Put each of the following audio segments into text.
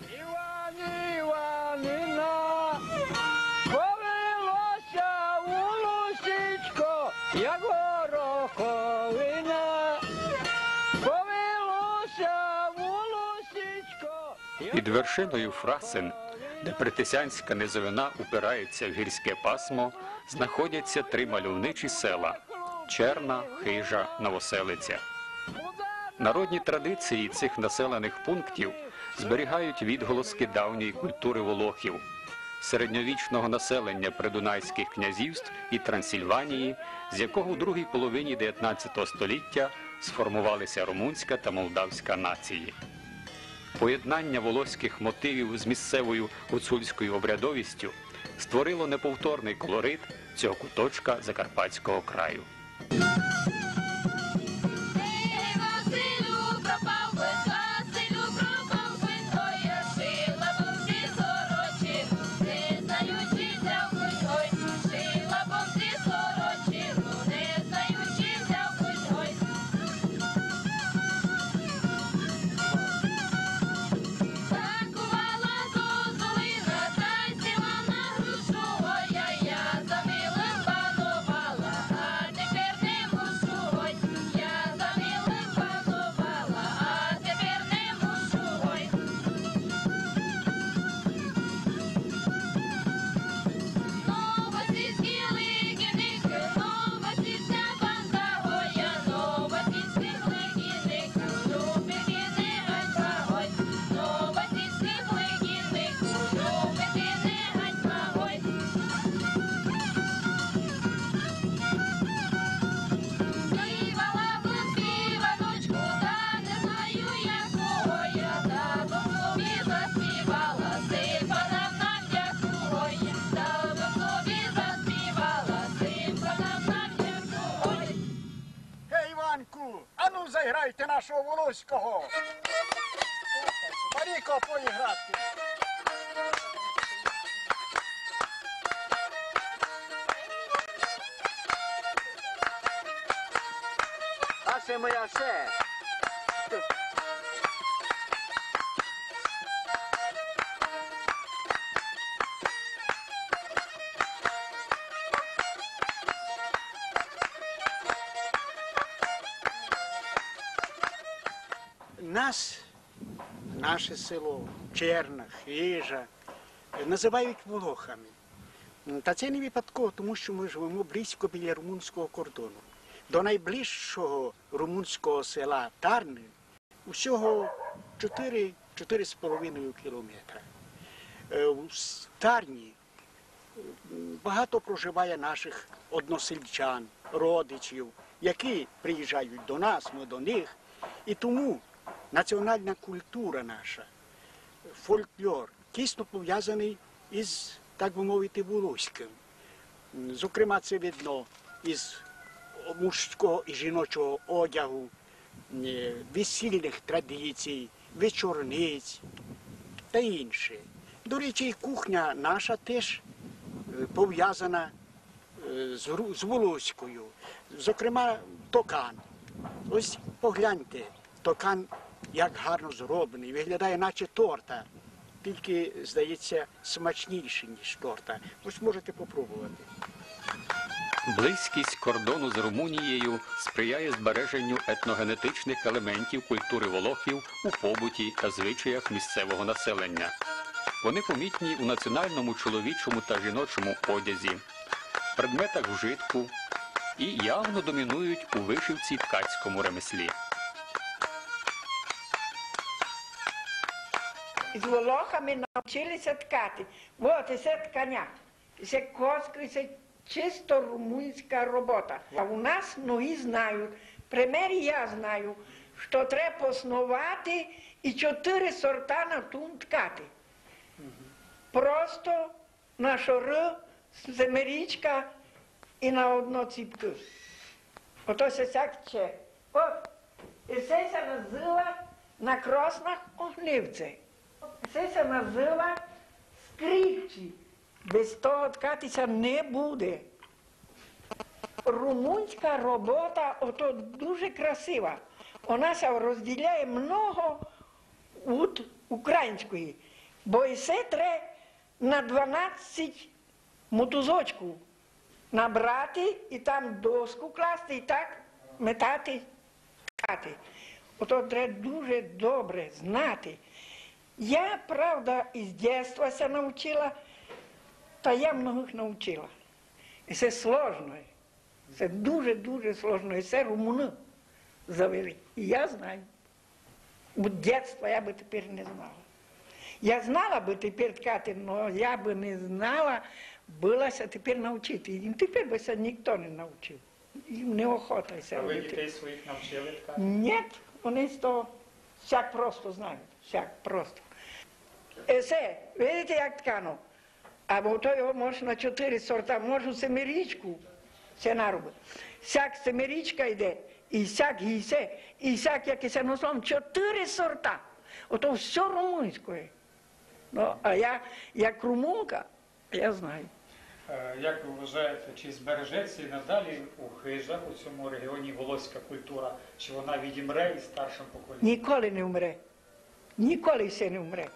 Іван Іванина, повелося у лусічко, як. Повелося у Під вершиною Фрасин, де Притисянська низовина упирається в гірське пасмо, знаходяться три мальовничі села Черна, Хижа, Новоселиця. Народні традиції цих населених пунктів зберігають відголоски давньої культури волохів, середньовічного населення придунайських князівств і Трансильванії, з якого у другій половині 19 століття сформувалися румунська та молдавська нації. Поєднання волоських мотивів з місцевою гуцульською обрядовістю створило неповторний колорит цього куточка Закарпатського краю. Волоського. Маріко, поіграти. Ще моя ще. Нас, наше село, Черна, Хижа, називають Волохами. Та це не випадково, тому що ми живемо близько біля румунського кордону. До найближчого румунського села Тарни усього 4-4,5 кілометра. Е, У Тарні багато проживає наших односельчан, родичів, які приїжджають до нас, ми до них. І тому національна культура наша, фольклор тісно пов'язаний із, так би мовити, волоським. Зокрема, це видно із мужського і жіночого одягу, е, весільних традицій, вечорниць та інше. До речі, і кухня наша теж е, пов'язана е, з, волоською. Зокрема, токан. Ось погляньте, токан як гарно зроблений, виглядає наче торта, тільки, здається, смачніший, ніж торта. Ось можете попробувати. Близькість кордону з Румунією сприяє збереженню етногенетичних елементів культури волохів у побуті та звичаях місцевого населення. Вони помітні у національному чоловічому та жіночому одязі, предметах вжитку і явно домінують у вишивці ткацькому ремеслі. З волохами навчилися ткати. От і це ткання. І Це коска, і це чисто румунська робота. А у нас ноги знають. Примері я знаю, що треба поснувати і чотири сорта на тун ткати. Просто на шори, семерічка і на одну ціпку. Ото се так че. От, і це се назива на кроснах огнивце. Це се назива скрипчі. Без того ткатися не буде. Румунська робота ото дуже красива. Вона се розділяє много от української. Бо і все треба на 12 мотузочку набрати і там доску класти і так метати, ткати. Ото треба дуже добре знати. Я, правда, із дитинства ся навчила, та я многих навчила. І це сложно. Це дуже-дуже сложно. І це румуни завели. І я знаю. Бо дитинства я би тепер не знала. Я знала би тепер ткати, але я би не знала, билася тепер навчити. І тепер би це ніхто не навчив. Їм неохота А ви дітей своїх навчили ткати? Ні, вони з того всяк просто знають, всяк просто. Е, Це, видите, як ткано? Або то його можна на чотири сорта, можу семирічку, це нароби. Сяк семирічка йде, і сяк гісе, і сяк якийсь нослом, чотири сорта. Ото все румунське. Ну, а я, як румунка, я знаю. Е, Як ви вважаєте, чи збережеться і надалі у хижах у цьому регіоні волоська культура, чи вона відімре і старшим поколінням? Ніколи не вмре. Ніколи все не вмре.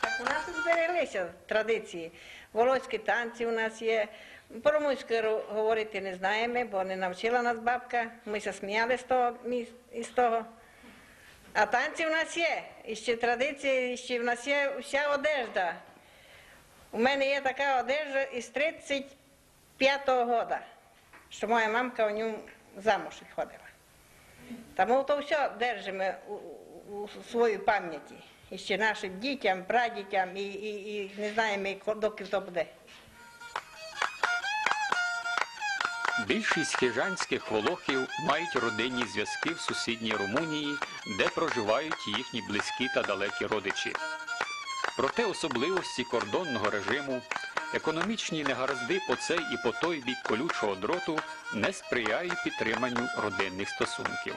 Так у нас збереглися традиції. Волоські танці у нас є. Про музику говорити не знаємо, бо не навчила нас бабка. Ми се сміяли з того, із того. А танці в нас є. І ще традиції, і ще в нас є вся одежда. У мене є така одежда із 35-го года, що моя мамка у ньому замуж ходила. Тому то все держимо у, у, своїй пам'яті. І ще нашим дітям, прадітям, і, і, і не знаємо, доки то буде. Більшість хижанських волохів мають родинні зв'язки в сусідній Румунії, де проживають їхні близькі та далекі родичі. Проте особливості кордонного режиму, економічні негаразди по цей і по той бік колючого дроту не сприяють підтриманню родинних стосунків.